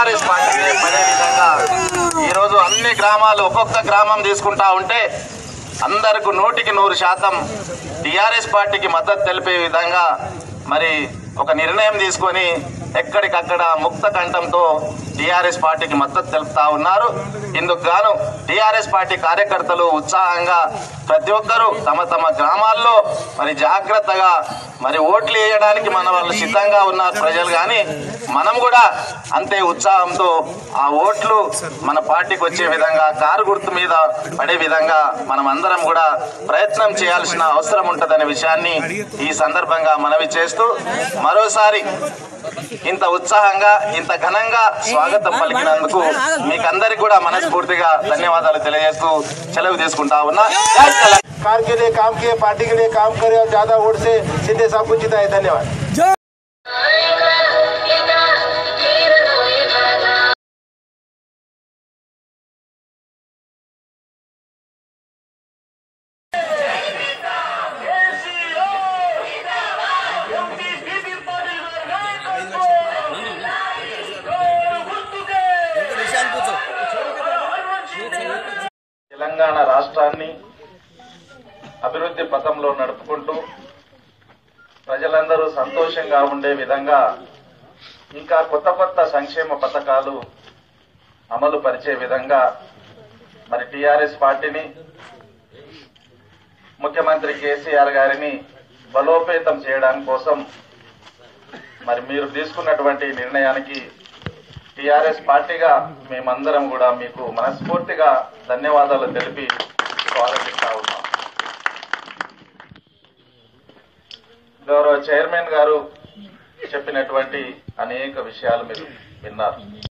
TRS party పడే విధంగా ఈరోజు అన్ని గ్రామాలు ఒక్కొక్క గ్రామం తీసుకుంటా ఉంటే అందరికి నూటికి నూరు శాతం టీఆర్ఎస్ పార్టీకి మద్దతు తెలిపే విధంగా మరి ఒక నిర్ణయం తీసుకొని ఎక్కడికక్కడ ముక్త కంఠంతో టీఆర్ఎస్ పార్టీకి మద్దతు తెలుపుతా ఉన్నారు. ఇందుకు గాను టీఆర్ఎస్ పార్టీ కార్యకర్తలు ఉత్సాహంగా ప్రతి ఒక్కరూ తమ తమ గ్రామాల్లో మరి జాగ్రత్తగా మరి ఓట్లు వేయడానికి మన వాళ్ళు సిద్ధంగా ఉన్నారు ప్రజలు కానీ మనం కూడా అంతే ఉత్సాహంతో ఆ ఓట్లు మన పార్టీకి వచ్చే విధంగా కారు గుర్తు మీద పడే విధంగా మనం అందరం కూడా ప్రయత్నం చేయాల్సిన అవసరం ఉంటుందనే విషయాన్ని ఈ సందర్భంగా మనవి చేస్తూ మరోసారి ఇంత ఉత్సాహంగా ఇంత ఘనంగా స్వాగతం పలికినందుకు మీకందరికి కూడా మనస్ఫూర్తిగా ధన్యవాదాలు తెలియజేస్తూ సెలవు తీసుకుంటా ఉన్నా. कार के लिए काम किए पार्टी के लिए काम करे और ज्यादा वोट से सीधे साहब को जिताए धन्यवाद తెలంగాణ రాష్ట్రాన్ని అభివృద్ధి పథంలో నడుపుకుంటూ ప్రజలందరూ సంతోషంగా ఉండే విధంగా ఇంకా కొత్త కొత్త సంక్షేమ పథకాలు అమలు పరిచే విధంగా మరి టీఆర్ఎస్ పార్టీని ముఖ్యమంత్రి కేసీఆర్ గారిని బలోపేతం చేయడానికి కోసం మరి మీరు తీసుకున్నటువంటి నిర్ణయానికి టిఆర్ఎస్ పార్టీగా మేమందరం కూడా మీకు మనస్ఫూర్తిగా ధన్యవాదాలు తెలిపి స్వాగతిస్తా ఉన్నాం. గౌరవ చైర్మన్ గారు చెప్పినటువంటి అనేక విషయాలు మీరు విన్నారు.